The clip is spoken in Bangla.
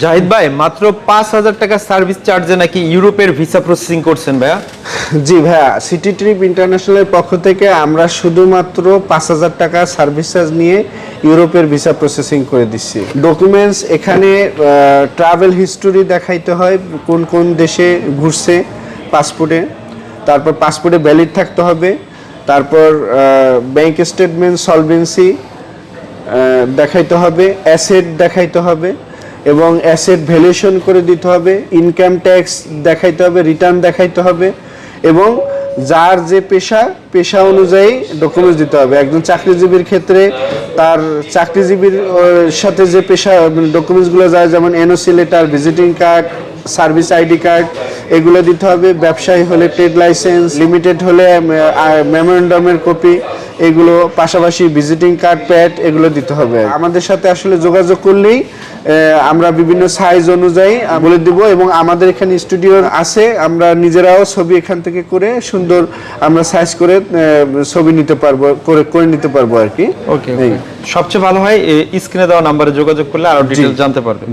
জাহিদ ভাই, মাত্র পাঁচ হাজার টাকা সার্ভিস চার্জে নাকি ইউরোপের ভিসা প্রসেসিং করছেন ভাইয়া? জি ভাইয়া, সিটি ট্রিপ ইন্টারন্যাশনালের পক্ষ থেকে আমরা শুধুমাত্র পাঁচ হাজার টাকা সার্ভিস চার্জ নিয়ে ইউরোপের ভিসা প্রসেসিং করে দিচ্ছি। ডকুমেন্টস এখানে ট্রাভেল হিস্টোরি দেখাইতে হয়, কোন কোন দেশে ঘুরছে পাসপোর্টে তারপর পাসপোর্টে ভ্যালিড থাকতে হবে। তারপর ব্যাংক স্টেটমেন্ট সলভেন্সি দেখাইতে হবে অ্যাসেট দেখাইতে হবে। এবং অ্যাসেট ভ্যালুয়েশন করে দিতে হবে ইনকাম ট্যাক্স দেখাইতে হবে রিটার্ন দেখাইতে হবে এবং যার যে পেশা পেশা অনুযায়ী ডকুমেন্টস দিতে হবে। একজন চাকরিজীবীর ক্ষেত্রে তার চাকরিজীবীর সাথে যে পেশা ডকুমেন্টসগুলো যায়, যেমন NOC letter visiting card service ID card এগুলো দিতে হবে। ব্যবসায়ী হলে ট্রেড লাইসেন্স লিমিটেড হলে মেমোরেন্ডামের কপি এগুলো পাশাপাশি ভিজিটিং কার্ড প্যাড এগুলো দিতে হবে। আমাদের সাথে আসলে যোগাযোগ করলেই আমরা বিভিন্ন সাইজ অনুযায়ী বলে দিব এবং আমাদের এখানে স্টুডিও আছে আমরা নিজেরাও ছবি এখান থেকে করে সুন্দর আমরা সাইজ করে ছবি নিতে পারব করে করে নিতে পারব আর কি। ওকে সবচেয়ে ভালো হয় স্ক্রিনে দেওয়া নাম্বারে যোগাযোগ করলে আরও ডিটেলস জানতে পারবেন